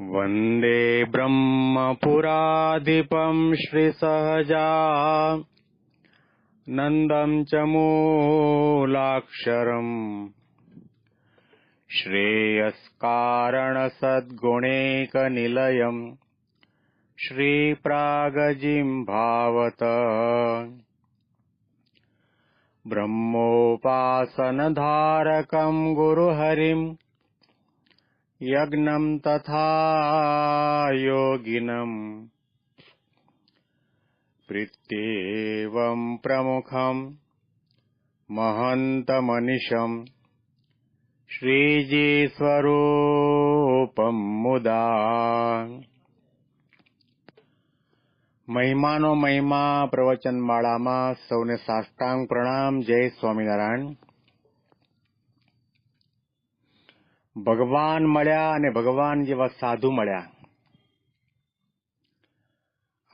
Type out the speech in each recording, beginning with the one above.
वन्दे ब्रह्मपुराधिपम् श्रीसहजा नन्दम् च मूलाक्षरम्। श्रेयस्कारणसद्गुणैकनिलयम् श्रीप्रागजिम् भावत। ब्रह्मोपासनधारकम् गुरुहरिम् यज्ञम् तथा योगिनम् प्रीत्येवम् प्रमुखम् महन्तमनिशम् શ્રીજી મુદા મહિમાનો મહિમા પ્રવચનમાળામાં સૌને સાષ્ટાંગ પ્રણામ જય સ્વામિનારાયણ ભગવાન મળ્યા અને ભગવાન જેવા સાધુ મળ્યા.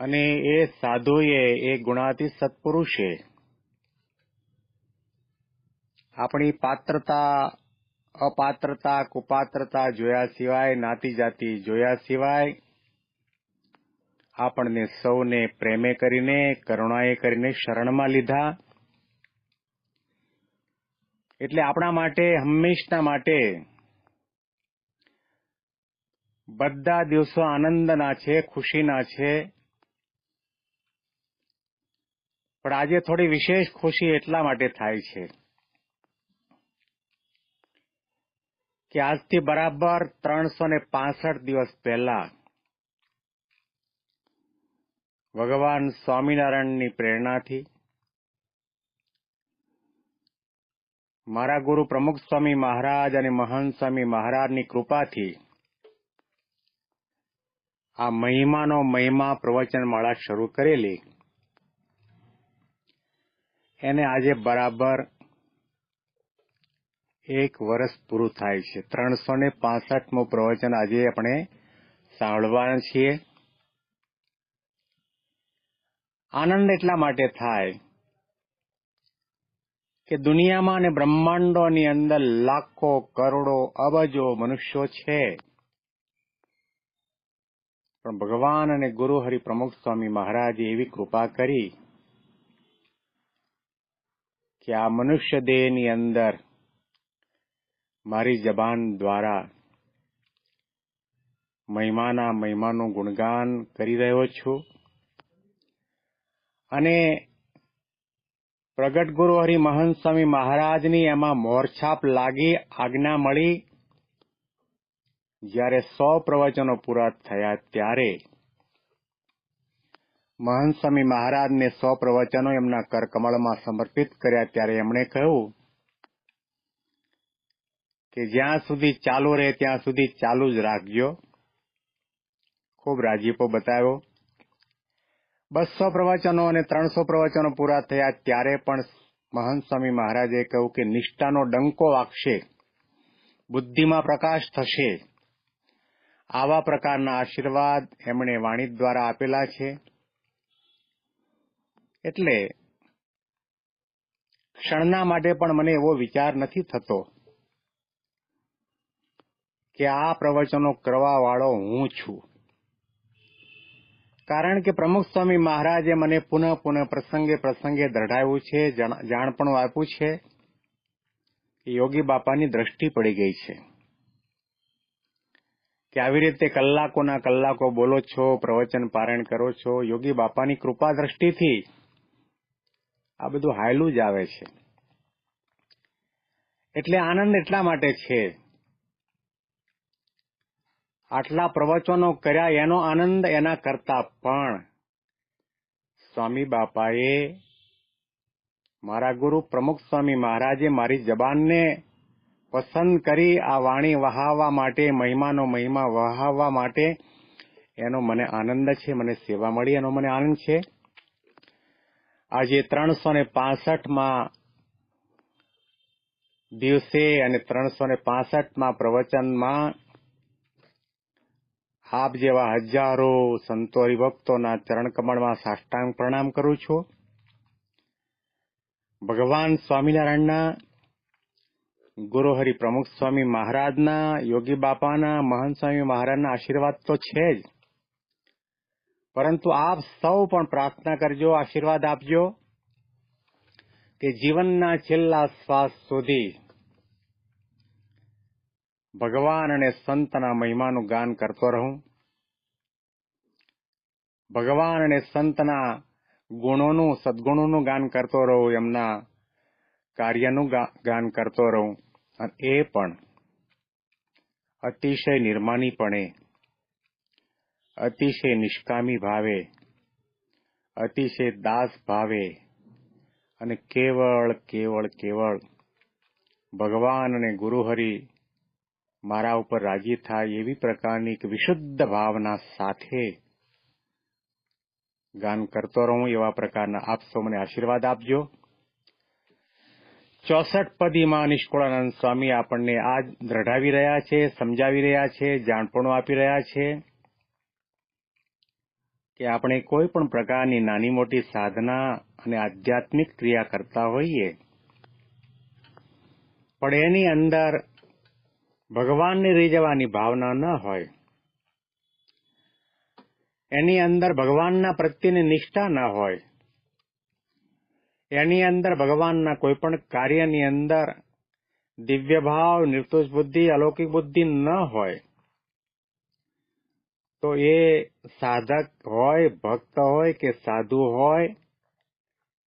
અને એ સાધુએ, એ ગુણાતી સત્પુરુષે આપણી પાત્રતા, અપાત્રતા, કુપાત્રતા જોયા સિવાય, નાતી જાતિ જોયા સિવાય, આપણને સૌને પ્રેમે કરીને, કરુણાએ કરીને શરણમાં લીધા. એટલે આપણા માટે, હંમેશના માટે બધા દિવસો આનંદના છે, ખુશીના છે. પણ આજે થોડી વિશેષ ખુશી એટલા માટે થાય છે કે આજથી બરાબર ત્રણસો ને પાસઠ દિવસ પહેલા ભગવાન સ્વામિનારાયણની પ્રેરણાથી મારા ગુરુ પ્રમુખ સ્વામી મહારાજ અને મહંત સ્વામી મહારાજની કૃપાથી આ મહિમાનો મહિમા પ્રવચનમાળા શરૂ કરેલી. એને આજે બરાબર એક વર્ષ પૂરું થાય છે. ત્રણસો ને પાસઠમું પ્રવચન આજે આપણે સાંભળવાના છીએ. આનંદ એટલા માટે થાય કે દુનિયામાં અને બ્રહ્માંડોની અંદર લાખો કરોડો અબજો મનુષ્યો છે. પણ ભગવાન અને ગુરુ હરિ પ્રમુખ સ્વામી મહારાજે એવી કૃપા કરી કે આ મનુષ્ય દેહની અંદર મારી જબાન દ્વારા મહિમાના મહિમાનું ગુણગાન કરી રહ્યો છું. અને પ્રગટ ગુરુ હરિ મહંત સ્વામી મહારાજની એમાં મોરછાપ લાગી, આજ્ઞા મળી જ્યારે સો પ્રવચનો પૂરા થયા ત્યારે મહંત સ્વામી મહારાજને સો પ્રવચનો એમના કરકમળમાં સમર્પિત કર્યા ત્યારે એમણે કહ્યું કે જ્યાં સુધી ચાલુ રહે ત્યાં સુધી ચાલુ જ રાખજો. ખૂબ રાજીપો બતાવ્યો. બસો પ્રવચનો અને ત્રણસો પ્રવચનો પૂરા થયા ત્યારે પણ મહંત સ્વામી મહારાજે કહ્યું કે નિષ્ઠાનો ડંકો વાગશે. બુદ્ધિમાં પ્રકાશ થશે. આવા પ્રકારના આશીર્વાદ એમણે વાણી દ્વારા આપેલા છે. એટલે ક્ષણના માટે પણ મને એવો વિચાર નથી થતો કે આ પ્રવચનો કરવા વાળો હું છું. કારણ કે પ્રમુખ સ્વામી મહારાજે મને પુનઃ પુનઃ પ્રસંગે પ્રસંગે દઢાવ્યું છે જાણ પણ આપ્યું છે. યોગી બાપાની દ્રષ્ટિ પડી ગઈ છે. કે આવી રીતે કલાકોના કલાકો બોલો છો, પ્રવચન પારણ કરો છો, યોગી બાપાની કૃપા દ્રષ્ટિથી આ બધું હાયલું જ આવે છે. એટલે આનંદ એટલા માટે છે. આટલા પ્રવચનો કર્યા એનો આનંદ એના કરતા પણ સ્વામી બાપાએ મારા ગુરુ પ્રમુખ સ્વામી મહારાજે મારી જબાનને પસંદ કરી આ વાણી વહાવવા માટે, મહિમાનો મહિમા વહાવવા માટે. એનો મને આનંદ છે, મને સેવા મળી, એનો મને આનંદ છે. આજે ત્રણસો ને પાસઠમાં દિવસે અને ત્રણસો ને પાસઠમાં પ્રવચનમાં આપ જેવા હજારો સંતો હરિભક્તોના ચરણકમળમાં સાષ્ટાંગ પ્રણામ કરું છું. ભગવાન સ્વામિનારાયણના ગુરુહરિ પ્રમુખ સ્વામી મહારાજના, યોગી બાપાના મહંત સ્વામી મહારાજના આશીર્વાદ તો છે જ. પરંતુ આપ સૌ પણ પ્રાર્થના કરજો, આશીર્વાદ આપજો કે જીવનના છેલ્લા શ્વાસ સુધી ભગવાન અને સંતના મહિમાનું ગાન કરતો રહું. ભગવાન અને સંતના ગુણોનું, સદગુણોનું ગાન કરતો રહું, એમના કાર્યનું ગાન કરતો રહું. અને એ પણ અતિશય નિર્માનીપણે, અતિશય નિષ્કામી ભાવે, અતિશય દાસ ભાવે અને કેવળ કેવળ કેવળ ભગવાન અને ગુરુહરિ મારા ઉપર રાજી થાય એવી પ્રકારની એક વિશુદ્ધ ભાવના સાથે ગાન કરતો રહું એવા પ્રકારના આપ સૌ મને આશીર્વાદ આપજો. ચોસઠ પદીમાં નિષ્કુળાનંદ સ્વામી આપણને આ દ્રઢાવી રહ્યા છે, સમજાવી રહ્યા છે, જાણપણું આપી રહ્યા છે કે આપણે કોઈ પણ પ્રકારની નાની મોટી સાધના અને આધ્યાત્મિક ક્રિયા કરતા હોઈએ, પણ એની અંદર ભગવાનને રીઝવવાની ભાવના ન હોય, એની અંદર ભગવાનના પ્રત્યેની નિષ્ઠા ન હોય એની અંદર ભગવાનના કોઈ પણ કાર્યની અંદર દિવ્ય ભાવ નિર્દોષ બુદ્ધિ, અલૌકિક બુદ્ધિ ન હોય, તો એ સાધક હોય, ભક્ત હોય કે સાધુ હોય,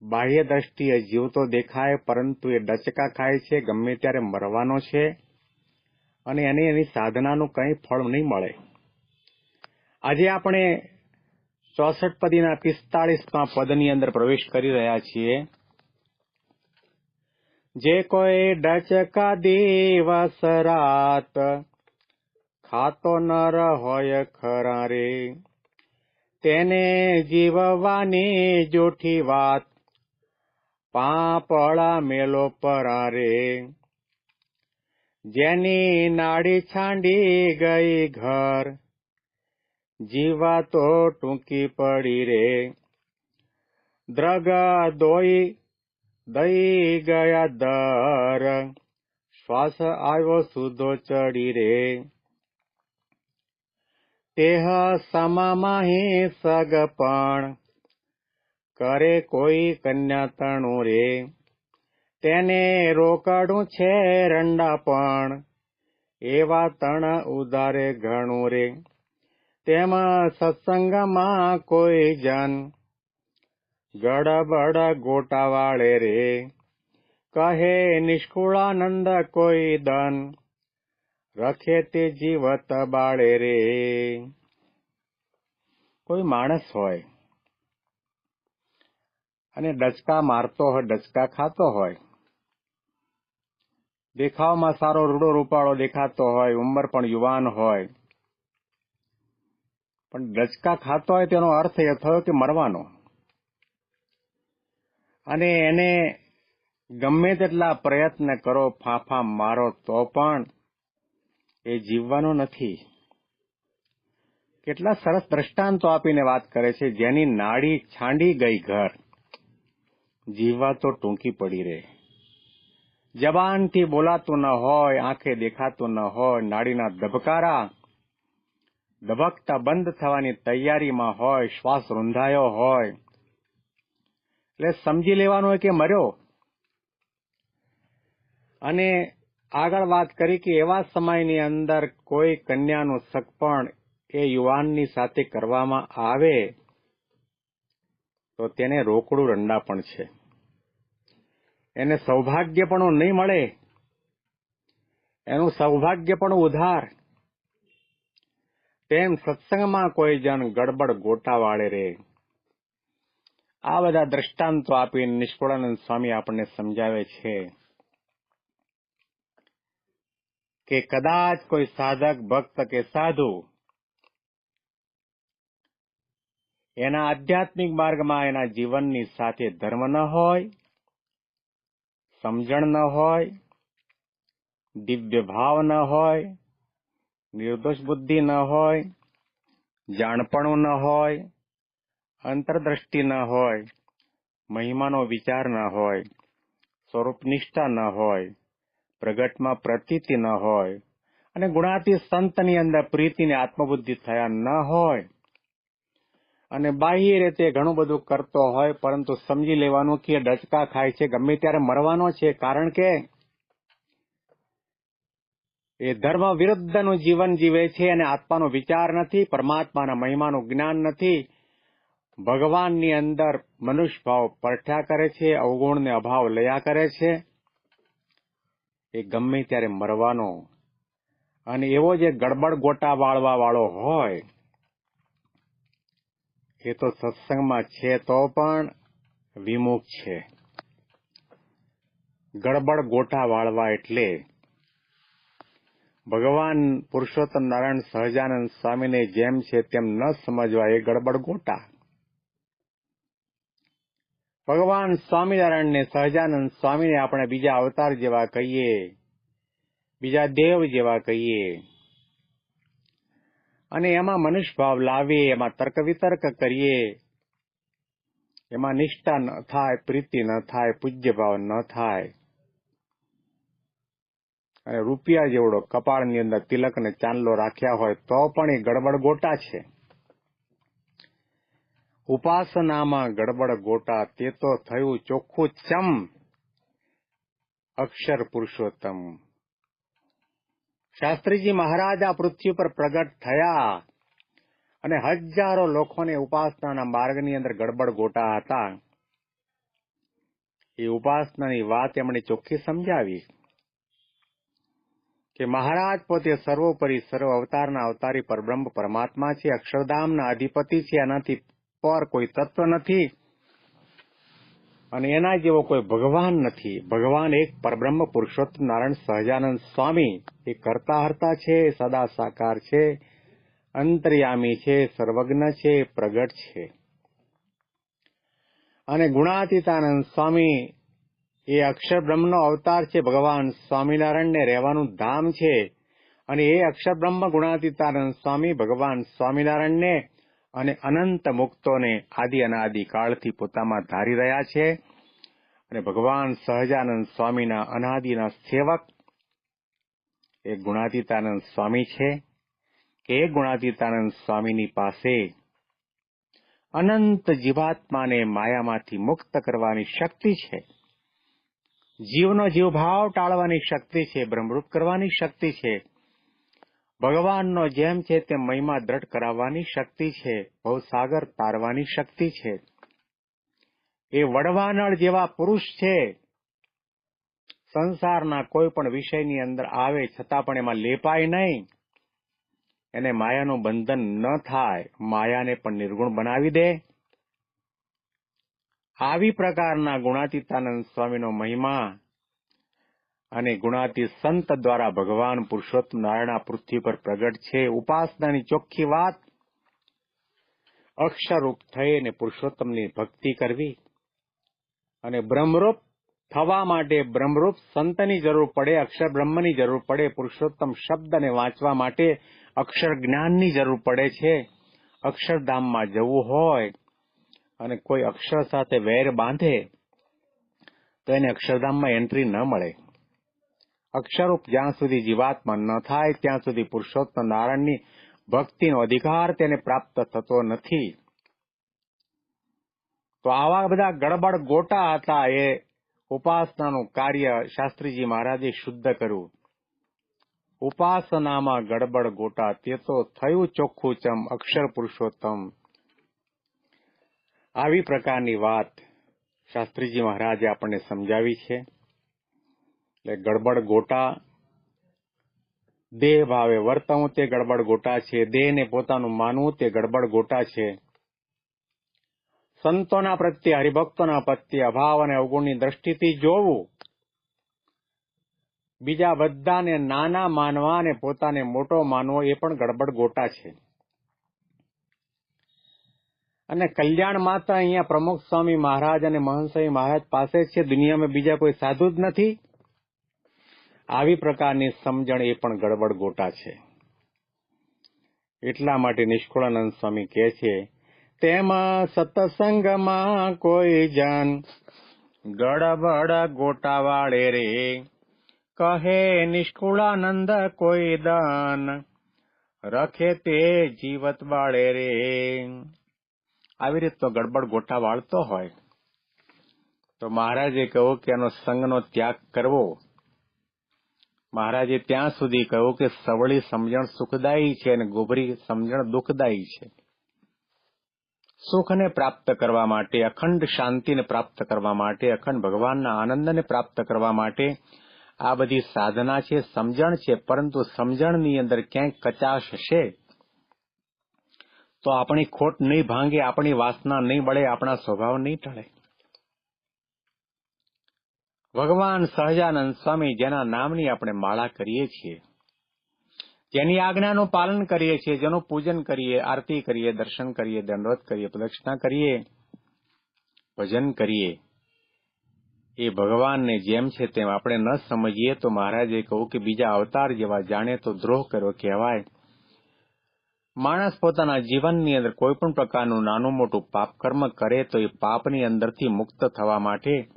બાહ્ય દ્રષ્ટિએ જીવતો દેખાય, પરંતુ એ ડચકા ખાય છે, ગમે ત્યારે મરવાનો છે, અને એને એની સાધનાનું કંઈ ફળ નહીં મળે. આજે આપણે ચોસઠ પદીના પિસ્તાળીસમાં પદની અંદર પ્રવેશ કરી રહ્યા છીએ. જે કોઈ ડચકા દિવસ રાત, ખાતો નર હોય ખરા રે. તેને જીવવાની જૂઠી વાત, પાપળા મેલો પરારે જેની નાડી છાંડી ગઈ ઘર જીવા તો ટૂંકી પડી રે. દ્રગા દોઈ, દઈ ગયા દર. શ્વાસ આવ્યો સુધો ચડી રે. તેહ સમામાહી સગ પણ કરે કોઈ કન્યા તણું રે. તેને રોકડું છે રંડા પણ, એવા તણ ઉદારે ઘણું રે. તેમ સત્સંગમાં કોઈ જન ગડબડ ગોટા વાળે રે. કહે નિષ્કુળાનંદ કોઈ દન રખે તે જીવત બાળે રે. કોઈ માણસ હોય અને ડચકા મારતો હોય, ડચકા ખાતો હોય, દેખાવમાં સારો રૂડો રૂપાળો દેખાતો હોય, ઉંમર પણ યુવાન હોય પણ ડચકા ખાતો હોય તેનો અર્થ એ થયો કે મરવાનો. અને એને ગમે તેટલા પ્રયત્ન કરો, ફાંફા મારો તો પણ એ જીવવાનો નથી. કેટલા સરસ દ્રષ્ટાંતો આપીને વાત કરે છે. જેની નાડી છાંડી ગઈ ઘર. જીવવા તો ટૂંકી પડી રહે જબાનથી બોલાતું ન હોય, આંખે દેખાતું ન હોય, નાડીના ધબકારા ધબકતા બંધ થવાની તૈયારીમાં હોય શ્વાસ રૂંધાયો હોય એટલે સમજી લેવાનું હોય કે મર્યો? અને આગળ વાત કરી કે એવા સમયની અંદર કોઈ કન્યાનું સગપણ એ યુવાનની સાથે કરવામાં આવે, તો તેને રોકડું રંડા પણ છે. એને સૌભાગ્ય પણ નહીં મળે. એનું સૌભાગ્ય પણ ઉધાર. તેમ સત્સંગમાં કોઈ જણ ગડબડ ગોટા વાળે રે. આ બધા દ્રષ્ટાંતો આપી નિષ્ફળાનંદ સ્વામી આપણને સમજાવે છે કે કદાચ કોઈ સાધક, ભક્ત કે સાધુ એના આધ્યાત્મિક માર્ગમાં એના જીવનની સાથે ધર્મ ન હોય, સમજણ ન હોય, દિવ્ય ભાવ ન હોય નિર્દોષ બુદ્ધિ ન હોય, જાણપણું ન હોય, અંતરદ્રષ્ટિ ન હોય, મહિમાનો વિચાર ન હોય સ્વરૂપ નિષ્ઠા ન હોય, પ્રગટમાં પ્રતીતિ ન હોય અને ગુણાતી સંતની અંદર પ્રીતિને આત્મબુદ્ધિ થયા ન હોય. અને બાહ્ય રીતે ઘણું બધું કરતો હોય, પરંતુ સમજી લેવાનું કે ડચકા ખાય છે, ગમે ત્યારે મરવાનો છે, કારણ કે એ ધર્મ વિરુદ્ધનું જીવન જીવે છે અને આત્માનો વિચાર નથી, પરમાત્માના મહિમાનું જ્ઞાન નથી. ભગવાનની અંદર મનુષ્ય ભાવ પરઠ્યા કરે છે, અવગુણને અભાવ લયા કરે છે. એ ગમે ત્યારે મરવાનો. અને એવો જે ગડબડ ગોટા વાળવા વાળો હોય, એ તો સત્સંગમાં છે તો પણ વિમુખ છે. ગડબડ ગોટા વાળવા એટલે ભગવાન પુરુષોત્તમ નારાયણ સહજાનંદ સ્વામીને જેમ છે તેમ ન સમજવા એ ગડબડ ગોટા. ભગવાન સ્વામિનારાયણને સહજાનંદ સ્વામીને આપણે બીજા અવતાર જેવા કહીએ, બીજા દેવ જેવા કહીએ. અને એમાં મનુષ્ય ભાવ લાવીએ, એમાં તર્ક વિતર્ક કરીએ. એમાં નિષ્ઠા ન થાય, પ્રીતિ ન થાય, પૂજ્ય ભાવ ન થાય. રૂપિયા જેવડો કપાળની અંદર તિલક અને ચાંદલો રાખ્યા હોય તો પણ એ ગડબડ ગોટા છે. ઉપાસનામાં ગડબડ ગોટા તે તો થયું ચોખ્ખું ચમ અક્ષર પુરુષોત્તમ. શાસ્ત્રીજી મહારાજ આ પૃથ્વી પર પ્રગટ થયા અને હજારો લોકોને ઉપાસનાના માર્ગની અંદર ગડબડ ગોટા હતા. એ ઉપાસનાની વાત એમણે ચોખ્ખી સમજાવી. કે મહારાજ પોતે સર્વોપરી સર્વ અવતારના અવતારી પરબ્રહ્મ પરમાત્મા છે, અક્ષરધામના અધિપતિ છે એનાથી પર કોઈ તત્વ નથી અને એના જેવો કોઈ ભગવાન નથી. ભગવાન એક પરબ્રહ્મ પુરુષોત્તમ નારાયણ સહજાનંદ સ્વામી, એ કરતા હરતા છે, સદા સાકાર છે, અંતર્યામી છે, સર્વજ્ઞ છે, પ્રગટ છે. અને ગુણાતીતાનંદ સ્વામી એ અક્ષર બ્રહ્મનો અવતાર છે ભગવાન સ્વામિનારાયણને રહેવાનું ધામ છે. અને એ અક્ષર બ્રહ્મ ગુણાતીતાનંદ સ્વામી ભગવાન સ્વામિનારાયણને અને અનંત મુક્તોને આદિ અનાદિ કાળથી પોતામાં ધારી રહ્યા છે. અને ભગવાન સહજાનંદ સ્વામીના અનાદિના સેવક એ ગુણાતીતાનંદ સ્વામી છે કે એ ગુણાતીતાનંદ સ્વામીની પાસે અનંત જીવાત્માને માયામાંથી મુક્ત કરવાની શક્તિ છે. જીવનો જીવભાવ ટાળવાની શક્તિ છે ભ્રમરૂપ કરવાની શક્તિ છે. ભગવાનનો જેમ છે તે મહિમા દ્રઢ કરાવવાની શક્તિ છે, ભવસાગર તારવાની શક્તિ છે. એ વડવાનળ જેવા પુરુષ છે. સંસારના કોઈ પણ વિષયની અંદર આવે છતાં પણ એમાં લેપાય નહીં. એને માયાનું બંધન ન થાય. માયાને પણ નિર્ગુણ બનાવી દે. આવી પ્રકારના ગુણાતીતાનંદ સ્વામીનો મહિમા અને ગુણાતી સંત દ્વારા ભગવાન પુરુષોત્તમ નારાયણ પૃથ્વી પર પ્રગટ છે. ઉપાસનાની ચોખ્ખી વાત, અક્ષરરૂપ થઈ અને પુરુષોત્તમની ભક્તિ કરવી અને બ્રહ્મરૂપ થવા માટે બ્રહ્મરૂપ સંતની જરૂર પડે, અક્ષર બ્રહ્મની જરૂર પડે, પુરુષોત્તમ શબ્દને વાંચવા માટે અક્ષર જ્ઞાનની જરૂર પડે છે. અક્ષરધામમાં જવું હોય અને કોઈ અક્ષર સાથે વેર બાંધે, તો એને અક્ષરધામમાં એન્ટ્રી ન મળે. અક્ષરૂપ જ્યાં સુધી જીવાત્મા ન થાય, ત્યાં સુધી પુરુષોત્તમ નારાયણની ભક્તિનો અધિકાર તેને પ્રાપ્ત થતો નથી. તો આવા બધા ગડબડ ગોટા હતા એ ઉપાસનાનું કાર્ય શાસ્ત્રીજી મહારાજે શુદ્ધ કર્યું. ઉપાસનામાં ગડબડ ગોટા તે તો થયું ચોખ્ખું ચમ અક્ષર પુરુષોત્તમ. આવી પ્રકારની વાત શાસ્ત્રીજી મહારાજે આપણને સમજાવી છે. એટલે ગડબડ ગોટા, દેહ ભાવે વર્તવું તે ગડબડ ગોટા છે. દેહને પોતાનું માનવું તે ગડબડ ગોટા છે. સંતોના પ્રત્યે, હરિભક્તોના પ્રત્યે અભાવ અને અવગુણની દ્રષ્ટિથી જોવું. બીજા બધાને નાના માનવા અને પોતાને મોટો માનવો એ પણ ગડબડ ગોટા છે. અને કલ્યાણ માત્ર અહીંયા પ્રમુખ સ્વામી મહારાજ અને મહંસ્વામી મહારાજ પાસે છે. દુનિયામાં બીજા કોઈ સાધુ જ નથી. આવી પ્રકારની સમજણ એ પણ ગડબડ ગોટા છે. એટલા માટે નિષ્કુળાનંદ સ્વામી કહે છે, તેમાં સત્સંગમાં કોઈ જન ગડબડ ગોટા વાળે રે. કહે નિષ્કુળાનંદ કોઈ દાન રખે તે જીવત બાળે રે. આવી રીતનો ગડબડ ગોટા વાળતો હોય. તો મહારાજે કહ્યું કે એનો સંઘનો ત્યાગ કરવો. મહારાજે ત્યાં સુધી કહ્યું કે સવળી સમજણ સુખદાયી છે અને ગોભરી સમજણ દુઃખદાયી છે. સુખને પ્રાપ્ત કરવા માટે, અખંડ શાંતિને પ્રાપ્ત કરવા માટે, અખંડ ભગવાનના આનંદને પ્રાપ્ત કરવા માટે આ બધી સાધના છે, સમજણ છે, પરંતુ સમજણની અંદર ક્યાંક કચાશ હશે? તો આપણી ખોટ નહીં ભાંગે, આપણી વાસના નહીં બળે, આપણા સ્વભાવ નહીં ટળે. ભગવાન સહજાનંદ સ્વામી જેના નામની આપણે માળા કરીએ છીએ, જેની આજ્ઞાનું પાલન કરીએ છીએ, જેનું પૂજન કરીએ, આરતી કરીએ, દર્શન કરીએ, દંડવત કરીએ, પ્રદક્ષિણા કરીએ, ભજન કરીએ, એ ભગવાનને જેમ છે તેમ આપણે ન સમજીએ તો મહારાજે કહ્યું કે બીજા અવતાર જેવા જાણે તો દ્રોહ કર્યો કહેવાય. માણસ પોતાના જીવનની અંદર કોઈ પણ પ્રકારનું નાનું મોટું પાપ કર્મ કરે તો એ પાપની અંદરથી મુક્ત થવા માટે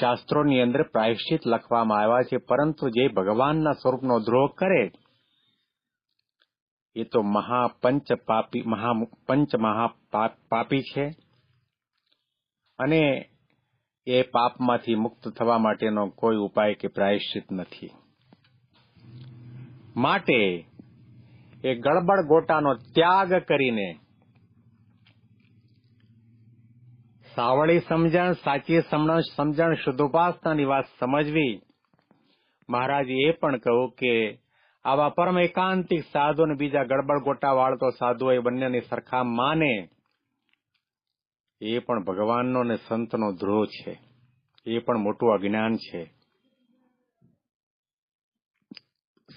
શાસ્ત્રોની અંદર પ્રાયશ્ચિત લખવામાં આવ્યા છે. પરંતુ જે ભગવાનના સ્વરૂપનો દ્રોહ કરે, એ તો મહાપંચ પાપી, મહા, પંચ મહા પાપી છે. અને એ પાપમાંથી મુક્ત થવા માટેનો કોઈ ઉપાય કે પ્રાયશ્ચિત નથી. માટે એ ગડબડ ગોટાનો ત્યાગ કરીને સાવળી સમજણ, સાચી સમજણ શુદ્ધોપાસનાની વાત સમજવી. મહારાજ એ પણ કહ્યું કે આવા પરમ એકાંતિક સાધુ અને બીજા ગડબડ ગોટા વાળતો સાધુ એ બંનેની સરખા માને. એ પણ ભગવાનનો ને સંતનો ધ્રુવ છે. એ પણ મોટું અજ્ઞાન છે.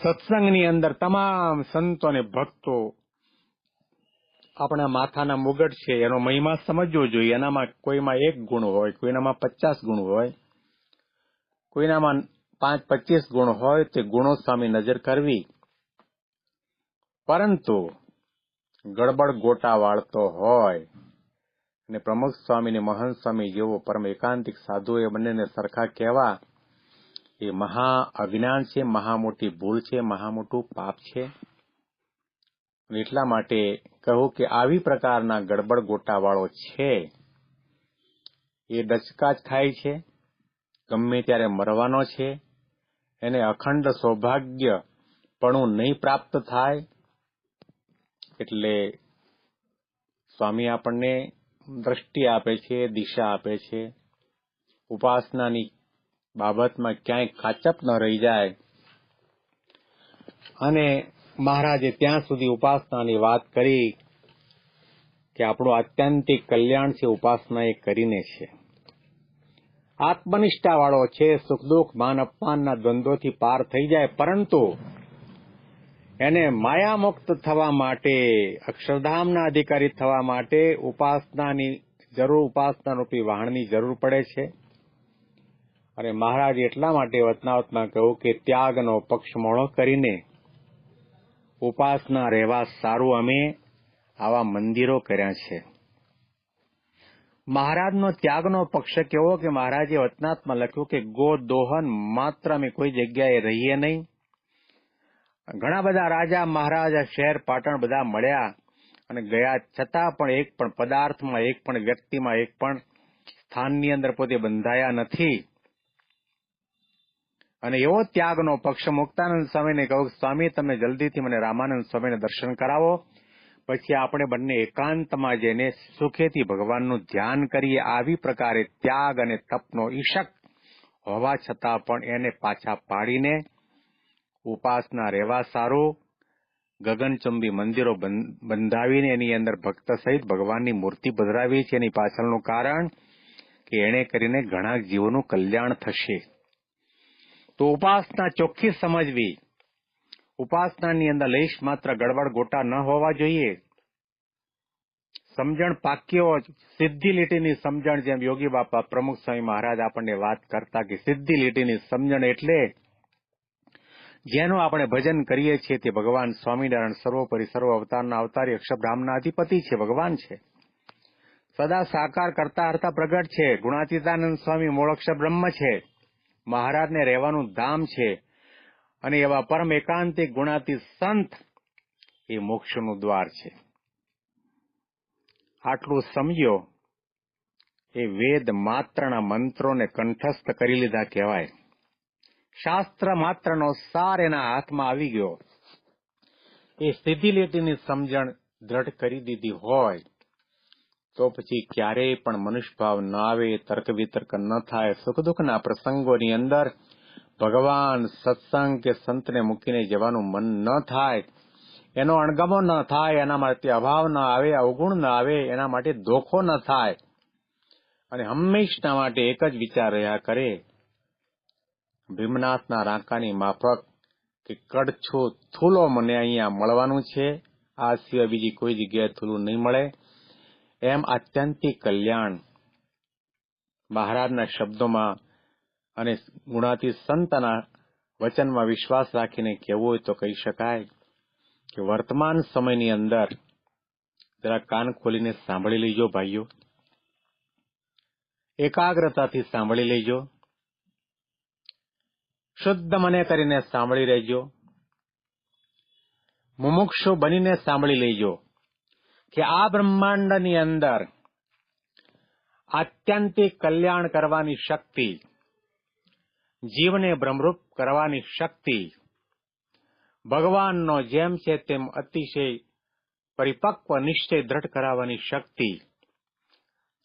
સત્સંગની અંદર તમામ સંતો અને ભક્તો આપણા માથાના મુગટ છે. એનો મહિમા સમજવો જોઈએ. એનામાં કોઈમાં એક ગુણ હોય, કોઈનામાં પચાસ ગુણ હોય, કોઈનામાં પાંચ, પચીસ ગુણ હોય, તે ગુણો સામે નજર કરવી. પરંતુ ગડબડ ગોટા વાળતો હોય અને પ્રમુખ સ્વામી ને મહંત સ્વામી જેવો પરમ એકાંતિક સાધુ એ બંનેને સરખા કહેવા એ મહા અજ્ઞાન છે, મહા મોટી ભૂલ છે, મહા મોટું પાપ છે. એટલા માટે કહો કે આવી પ્રકારના ગડબડ ગોટાવાળો છે. એ ડચકા જ ખાય છે. ગમે ત્યારે મરવાનો છે. એને અખંડ સૌભાગ્ય પણ નહીં પ્રાપ્ત થાય. એટલે સ્વામી આપણને દ્રષ્ટિ આપે છે, દિશા આપે છે. ઉપાસનાની બાબતમાં ક્યાંય કાચપ ન રહી જાય. અને મહારાજે ત્યાં સુધી ઉપાસનાની વાત કરી કે આપણું આત્યંતિક કલ્યાણ છે, ઉપાસના એ કરીને છે. આત્મનિષ્ઠા વાળો છે, સુખ દુઃખ, માન અપમાનના દ્વંદ્વોથી પાર થઈ જાય, પરંતુ એને માયામુક્ત થવા માટે, અક્ષરધામના અધિકારી થવા માટે ઉપાસનાની જરૂર ઉપાસના રૂપી વાહણની જરૂર પડે છે. અને મહારાજ એટલા માટે વતનાવતમાં કહ્યું કે ત્યાગનો પક્ષ મોળો કરીને ઉપાસના રહેવા સારું અમે આવા મંદિરો કર્યા છે. મહારાજનો ત્યાગનો પક્ષ કેવો કે મહારાજે વતનાથમાં લખ્યું કે ગો દોહન માત્ર અમે કોઈ જગ્યાએ રહીએ નહીં. ઘણા બધા રાજા મહારાજા શહેર પાટણ બધા મળ્યા અને ગયા છતાં પણ એક પણ પદાર્થમાં, એક પણ વ્યક્તિમાં, એક પણ સ્થાનની અંદર પોતે બંધાયા નથી. અને એવો ત્યાગનો પક્ષ મુક્તાનંદ સ્વામીને કહ્યું સ્વામી, તમે જલ્દીથી મને રામાનંદ સ્વામીને દર્શન કરાવો. પછી આપણે બંને એકાંતમાં જઈને સુખેથી ભગવાનનું ધ્યાન કરીએ. આવી પ્રકારે ત્યાગ અને તપનો ઈશક હોવા છતાં પણ એને પાછા પાડીને ઉપાસના રહેવા સારું. ગગનચુંબી મંદિરો બંધાવીને એની અંદર ભક્ત સહિત ભગવાનની મૂર્તિ પધરાવી છે. એની પાછળનું કારણ કે એણે કરીને ઘણા જીવોનું કલ્યાણ થશે. તો ઉપાસના ચોખ્ખી સમજવી. ઉપાસનાની અંદર લેશ માત્ર ગડબડ ગોટા ન હોવા જોઈએ. સમજણ પાક્યો સિદ્ધિ લીટીની સમજણ જેમ યોગી બાપા પ્રમુખ સ્વામી મહારાજ આપણને વાત કરતા કે સિદ્ધિ લીટીની સમજણ એટલે જેનું આપણે ભજન કરીએ છીએ તે ભગવાન સ્વામિનારાયણ સર્વોપરી સર્વ અવતારના અવતારી અક્ષરબ્રાહ્મના અધિપતિ છે, ભગવાન છે. સદા સાકાર કરતા હરતા પ્રગટ છે. ગુણાતીતાનંદ સ્વામી મૂળ બ્રહ્મ છે. મહારાજને રહેવાનું ધામ છે અને એવા પરમ એકાંતિક ગુણાતી સંત એ મોક્ષનું દ્વાર છે. આટલું સમજ્યો એ વેદ માત્રના મંત્રોને કંઠસ્થ કરી લીધા કહેવાય. શાસ્ત્ર માત્રનો સાર એના હાથમાં આવી ગયો. એ સીધી લીટીની સમજણ દ્રઢ કરી દીધી હોય તો પછી ક્યારેય પણ મનુષ્યભાવ ન આવે તર્ક વિતર્ક ન થાય સુખ દુઃખના પ્રસંગોની અંદર ભગવાન સત્સંગ કે સંતને મૂકીને જવાનું મન ન થાય. એનો અણગમો ન થાય, એના માટે અભાવ ન આવે, અવગુણ ન આવે, એના માટે ધોખો ન થાય. અને હંમેશના માટે એક જ વિચાર રહ્યા કરે, ભીમનાથના રાંકાની માફક કે કડછો થૂલો મને અહીંયા મળવાનું છે. આ સિવાય બીજી કોઈ જગ્યાએ થૂલું નહીં મળે. એમ આત્યંતિક કલ્યાણ મહારાજના શબ્દોમાં અને ગુણાતી સંતના વચનમાં વિશ્વાસ રાખીને કહેવું હોય તો કહી શકાય કે વર્તમાન સમયની અંદર જરા કાન ખોલીને સાંભળી લેજો ભાઈઓ. એકાગ્રતાથી સાંભળી લેજો. શુદ્ધ મને કરીને સાંભળી રહેજો. મુમુક્ષુ બનીને સાંભળી લેજો. કે આ બ્રહ્માંડની અંદર આત્યંતિક કલ્યાણ કરવાની શક્તિ, જીવને ભ્રમરૂપ કરવાની શક્તિ, ભગવાનનો જેમ છે તેમ અતિશય પરિપક્વ, નિશ્ચય દ્રઢ કરાવવાની શક્તિ,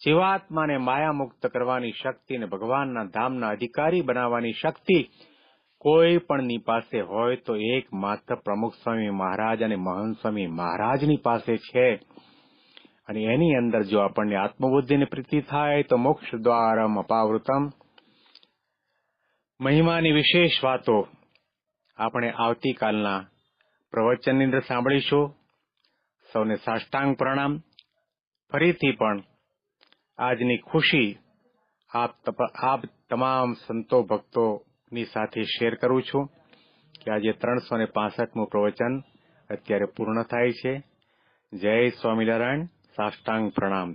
જીવાત્માને માયામુક્ત કરવાની શક્તિ અને ભગવાનના ધામના અધિકારી બનાવવાની શક્તિ કોઈ પણની પાસે હોય તો એક માત્ર પ્રમુખ સ્વામી મહારાજ અને મહંત સ્વામી મહારાજની પાસે છે. અને એની અંદર જો આપણને આત્મબુદ્ધિની પ્રીતિ થાય તો મોક્ષ દ્વારમ અપાવૃતમ. મહિમાની વિશેષ વાતો આપણે આવતીકાલના પ્રવચનની અંદર સાંભળીશું. સૌને સાષ્ટાંગ પ્રણામ. ફરીથી પણ આજની ખુશી આપ આપ તમામ સંતો ભક્તોની સાથે શેર કરું છું કે આજે ત્રણસો ને પાસઠમું પ્રવચન અત્યારે પૂર્ણ થાય છે. જય સ્વામિનારાયણ, સાષ્ટાંગ પ્રણામ.